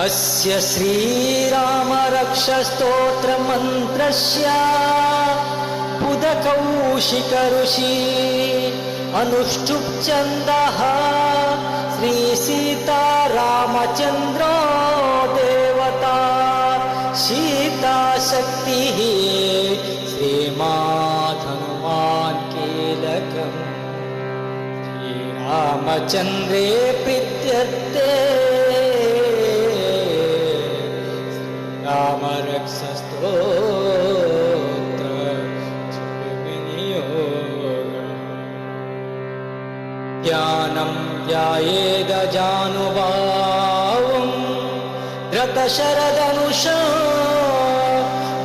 अस्य श्रीरामरक्षस्तोत्रमन्त्रस्य बुधकौशिकऋषि अनुष्ठुप्छन्दः श्रीसीतारामचन्द्रो देवता सीताशक्तिः श्रीमाधनुमान् कीलकम् श्रीरामचन्द्रे प्रीत्यर्थे कामरक्षस्तोत्र ज्ञानं ध्यायेदजानुभावं रतशरदनुषा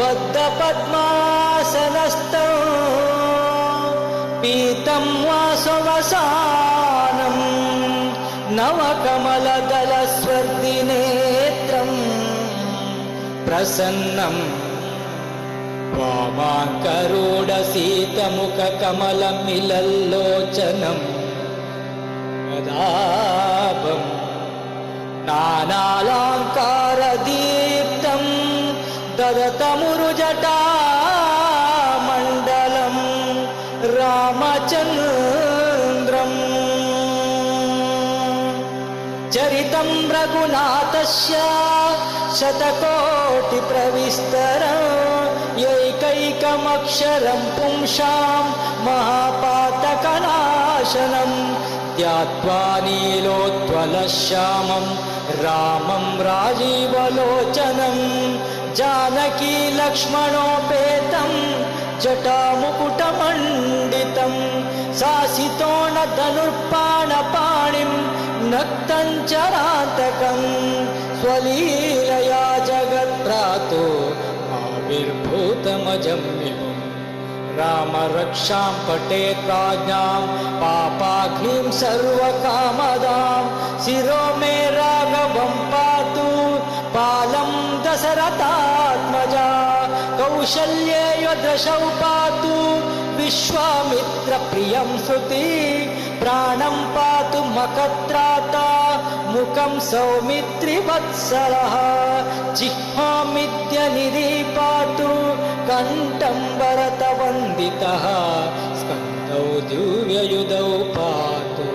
बद्धपद्मासनस्त पीतं वासवसानं नवकमलदलस्वर्दिने प्रसन्नम् वामाकरोडसीतमुखकमलमिलल्लोचनम् पदाभम् नानालङ्कारदीप्तं ददतमुरुजटा मण्डलं रामचन्द्रम् चरितं रघुनाथस्य शतकोटिप्रविस्तर यैकैकमक्षरं पुंसां महापातकनाशनं ध्यात्वा नीलोत्पलश्यामं रामं राजीवलोचनं जानकी लक्ष्मणोपेतं जटामुकुटमण्डितं सासितोणधनुर्पाणपाणिं नक्तं चरान्तकं स्वलीलया जगत्प्रातो आविर्भूतमजं विभुम् रामरक्षां पठेत् प्राज्ञां पापाग्निं सर्वकामदां। शिरो मे राघवं पातु पालं दशरथात्मजा। कौशल्ये यदशौ पातु विश्वामित्रप्रियं श्रुति। प्राणं पातु मकत्राता मुखं सौमित्रिवत्सलः जिह्वामित्यनिधि पातु कण्ठं भरतवन्दितः स्कन्दौ दिव्ययुधौ पातु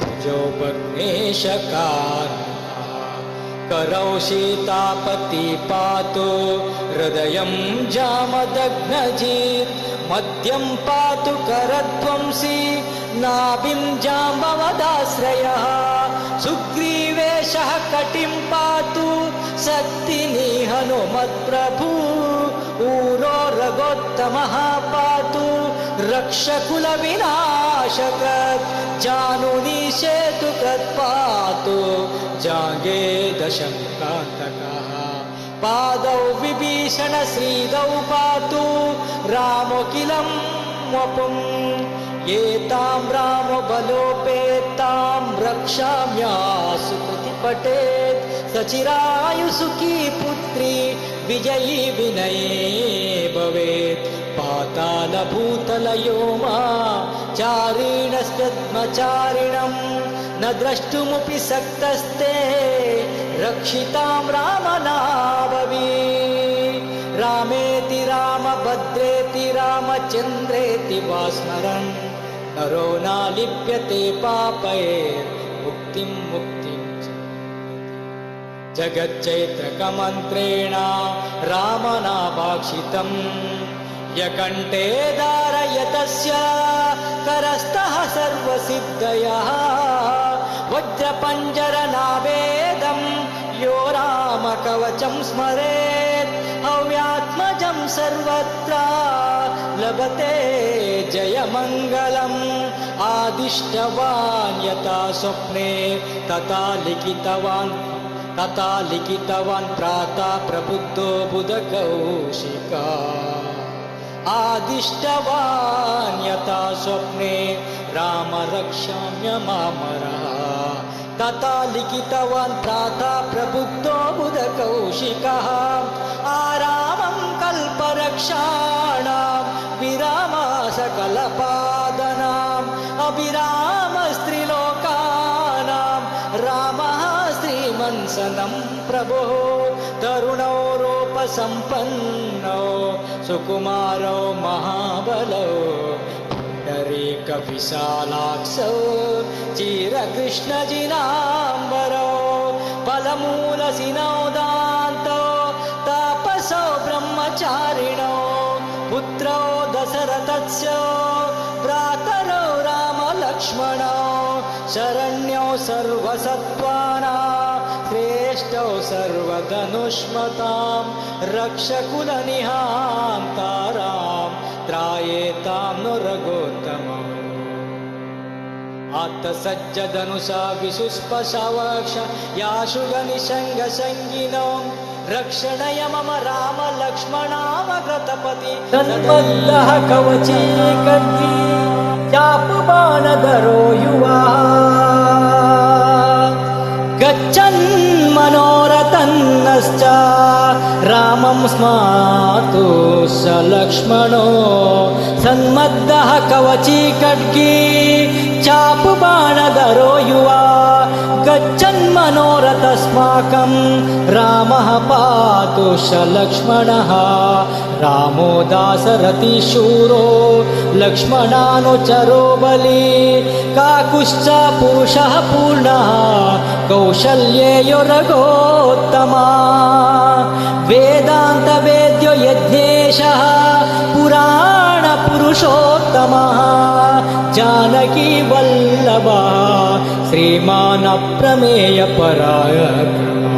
भुजौ भग्नेशकारुणः करौ सीतापति पातु हृदयं जामदग्नजीत् मद्यं पातु करध्वंसी नाभिं जाम्बवदाश्रयः। सुग्रीवेशः कटिं पातु शक्तिनि हनुमत्प्रभु ऊरो रघोत्तमः पातु रक्षकुलविनाशकत् जानुनी सेतुकत् पातु जागे दशकान्तकः पादौ विभीषण श्रीदौ पातु रामोकिलं वपुम् एतां रामबलोपेतां रक्षाम्यासु प्रतिपठेत् सचिरायुसुखी पुत्री विजयी विनये भवेत् पातालभूतलयो मा चारिणस्पद्मचारिणं न द्रष्टुमपि सक्तस्ते रक्षितां रामनाभवी। रामेति रामभद्रेति रामचन्द्रेति वा स्मरन् नरो न लिप्यते पापये मुक्तिं मुक्तिं च। जगच्चैत्रकमन्त्रेण रामनाभाक्षितम् यकण्ठे धारयतस्य करस्तः सर्वसिद्धयः। वज्रपञ्जरनावेदं यो रामकवचं स्मरेत्। हव्यात्मजं सर्वत्र लभते जयमङ्गलम्। आदिष्टवान् यथा स्वप्ने तथा लिखितवान्। तथा लिखितवान् प्रातः प्रबुद्धो बुधकौशिका आदिष्टवान् यथा स्वप्ने राम रक्षाम्य मामरः तथा लिखितवान् प्रातः प्रबुद्धो बुधकौशिकः आरामं कल्परक्षाणां विरामा सकलपादनाम् अभिरामस्त्रिलोकानां रामः श्रीमद् काञ्चनं प्रभुः। तरुणौ रूपसम्पन्नौ सुकुमारौ महाबलौ पुण्डरीकविशालाक्षौ चिरकृष्णजिनाम्बरौ फलमूलसिनौ दान्तौ तापसौ ब्रह्मचारिणौ पुत्रौ दशरथस्य भ्रातरौ रामलक्ष्मणौ शरण्यौ श्रेष्ठौ सर्वधनुष्मतां रक्षकुलनिहान्तारां त्रायेतां नु रघोत्तमम्। आत्तसज्जदनुषा विशुष्पशवक्ष याशुगनिषङ्गसङ्गिनो रक्षणय मम राम लक्ष्मणावगतपति तन्मन्दः कवची कन्ती चापमानधरो युवा रामं स्मातु स लक्ष्मणो सन्मद्धः कवची खड्गी चापबाणधरो युवा गच्छन् मनोरथस्माकं रामः पातु स लक्ष्मणः रामो दासरथिशूरो लक्ष्मणानुचरो बली काकुश्च पुरुषः पूर्णः कौशल्येयो रघोत्तमा वेदान्तवेद्यो यज्ञेशः पुराणपुरुषोत्तमः। जानकी वल्लभः श्रीमानप्रमेयपरायक्रमः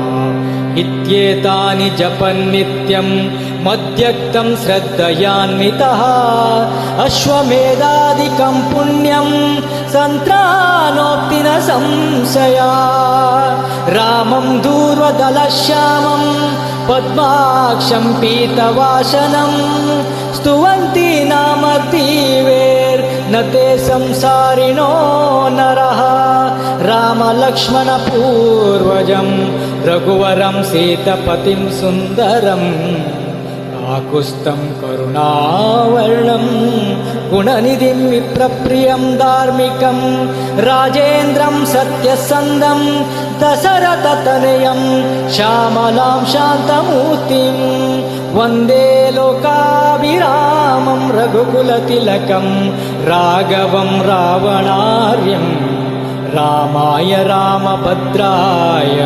इत्येतानि जपन्नित्यं मध्यक्तं श्रद्धयान्वितः अश्वमेधादिकं पुण्यं सन्त्रानोक्ति न संशया रामं दूर्वदलश्यामं पद्माक्षं पीतवासनं स्तुवन्ति नामतीवेर्न ते संसारिणो नरः रामलक्ष्मणपूर्वजं रघुवरं सीतपतिं सुन्दरम् ആകുസ്തം കരുണാവള്ളം ഗുണനിധിം വിപ്രപ്രിയം ധാർമ്മികം രാജേന്ദ്രം സത്യസന്ധം ദശരഥതനയം ശ്യാമലാം ശാന്തമൂർത്തിം വന്ദേ ലോകാഭിരാമം രഘുകുലതിലകം രാഘവം രാവണാര്യം రామాయ రామభద్రాయ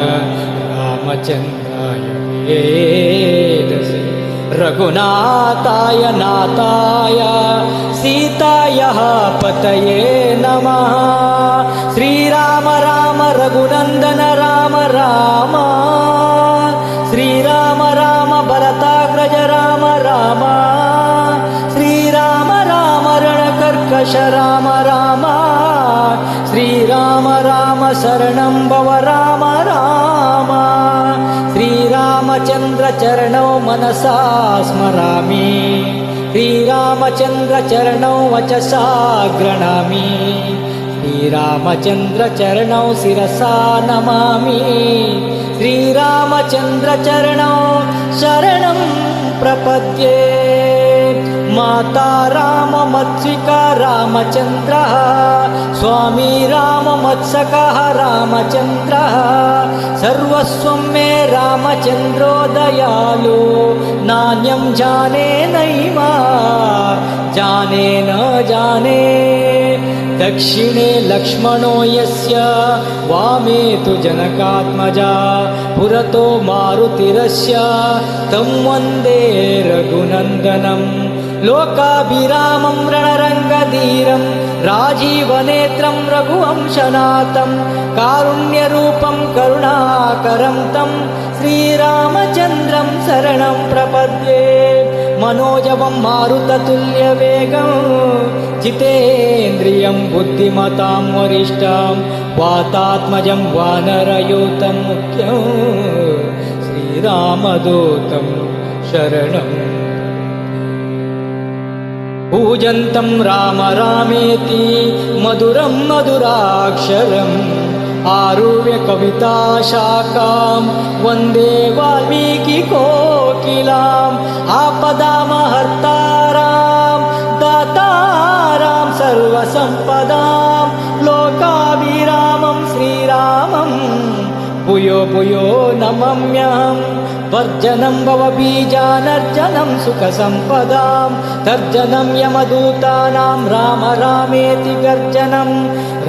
రామచంద్రాయ ఏ रघुनाथाय नाथाय सीतायः पतये नमः। श्रीराम राम रघुनन्दन राम राम। श्रीराम राम भरताग्रज राम राम। श्रीराम राम रणकर्कश राम राम। श्रीराम राम शरणं भव राम राम श्रीरामचन्द्रचरणौ मनसा स्मरामि श्रीरामचन्द्रचरणौ वचसा गृह्णामि श्रीरामचन्द्रचरणौ शिरसा नमामि श्रीरामचन्द्रचरणौ शरणं प्रपद्ये माता राममत्सिका रामचन्द्रः स्वामी राममत्सकः रामचन्द्रः सर्वस्वं मे रामचन्द्रो दयालु नान्यं जाने नैव जाने न जाने। दक्षिणे लक्ष्मणो यस्य वामे तु जनकात्मजा पुरतो मारुतिरस्य तं वन्दे रघुनन्दनम् लोकाभिरामं रणरङ्गधीरं राजीवनेत्रं रघुवंशनाथं कारुण्यरूपं करुणाकरं तं श्रीरामचन्द्रं शरणं प्रपद्ये। मनोजवं मारुततुल्यवेगं जितेन्द्रियं बुद्धिमतां वरिष्ठां वातात्मजं वानरयूतं मुख्यं श्रीरामदूतं शरणम् पूजन्तं राम रामेति मधुरं मधुराक्षरम्। आरुह्य कविताशाखां वन्दे वाल्मीकिकोकिलाम् आपदामहर्तारां दातारां सर्वसम्पदां लोकाभिरामं श्रीरामं भूयो भूयो नमम्यहं वर्जनं भवबीजानर्जनं सुखसम्पदां तर्जनं यमदूतानां राम रामेति गर्जनं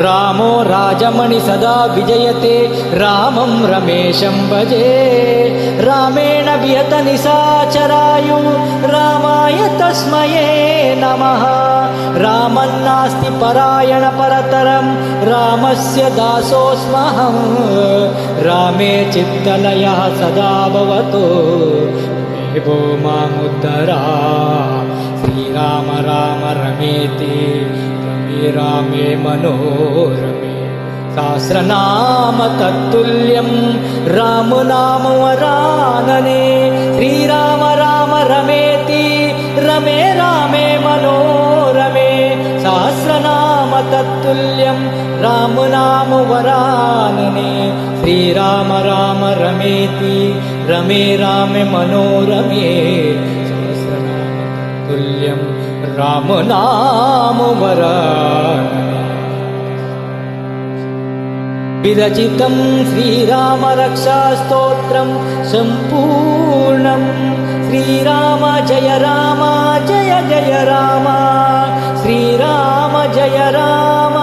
रामो राजमणि सदा विजयते रामं रमेशं भजे। रामेण विहत निशाचरायु रामाय तस्मये नमः रामन्नास्ति परायण परतरं रामस्य दासोऽस्महं रामे चित्तलयः सदा भवतु देवो मामुद्धरा श्रीराम राम रमेति रमे रामे मनोरमे सहस्रनाम तत्तुल्यं रामनाम वरानने श्रीराम राम रमेति रमे रामे तत्तुल्यं रामनाम वरानने। श्रीराम राम रमेति रमे रामे मनोरमे। तत्तुल्यं रामनाम वरानने। विरचितं श्रीरामरक्षास्तोत्रं सम्पूर्णं। श्रीराम जय राम जय जय राम। श्रीराम जय राम